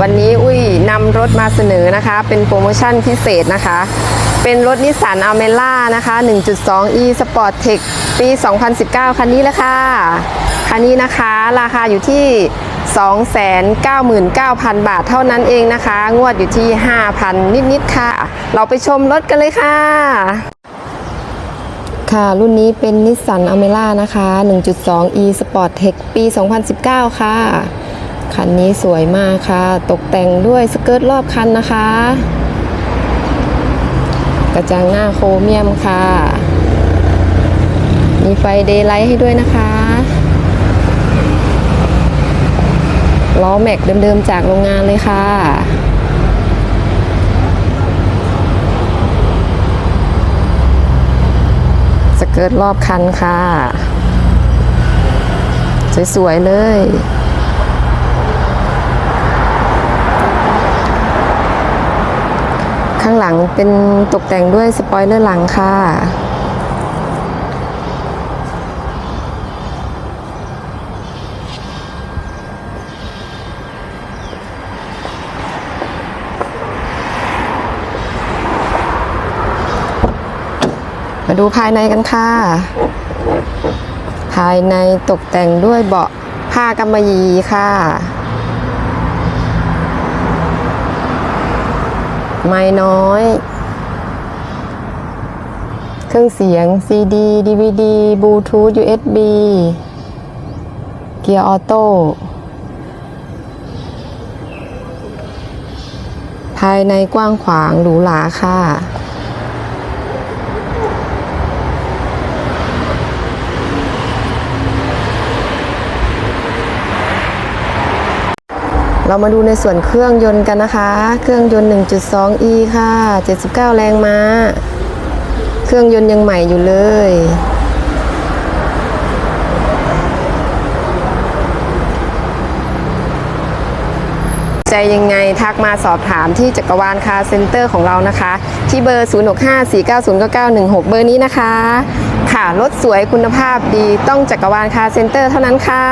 วันนี้อุ้ยนำรถมาเสนอนะคะ เป็นโปรโมชั่นพิเศษนะคะ เป็นรถนิสสันอเมล่านะคะ 1.2 e Sport Tech ปี 2019 คันนี้แหละค่ะ คันนี้นะคะราคาอยู่ที่ 299,000 บาทเท่านั้นเองนะคะ งวดอยู่ที่ 5,000 นิดๆค่ะ เราไปชมรถกันเลยค่ะค่ะรุ่นนี้เป็นนิสสันอเมล่านะคะ 1.2 e Sport Tech ปี 2019 ค่ะ คันนี้สวยมากค่ะ ตกแต่งด้วยสเกิร์ตรอบคันนะคะ กระจังหน้าโครเมียมค่ะ มีไฟเดย์ไลท์ให้ด้วยนะคะ ล้อแม็กเดิมๆจากโรงงานเลยค่ะสเกิร์ตรอบคันค่ะ สวย ๆ เลย ข้างหลังเป็นตกแต่งด้วยสปอยเลอร์หลังค่ะ มาดูภายในกันค่ะ ภายในตกแต่งด้วยเบาะผ้ากำมะหยี่ค่ะ ไม้น้อย เครื่องเสียง CD DVD บลูทูธ USB เกียร์ออโต้ ภายในกว้างขวางหรูหราค่ะ เรามาดูในส่วนเครื่องยนต์กันนะคะ เครื่องยนต์ 1.2e ค่ะ 79 แรงม้า เครื่องยนต์ยังใหม่อยู่เลย ใจยังไงทักมาสอบถามที่จักรวาลคาร์เซ็นเตอร์ของเรานะคะ ที่เบอร์ 0654909916 เบอร์นี้นะคะ ค่ะ รถสวยคุณภาพดีต้องจักรวาลคาร์เซ็นเตอร์เท่านั้นค่ะ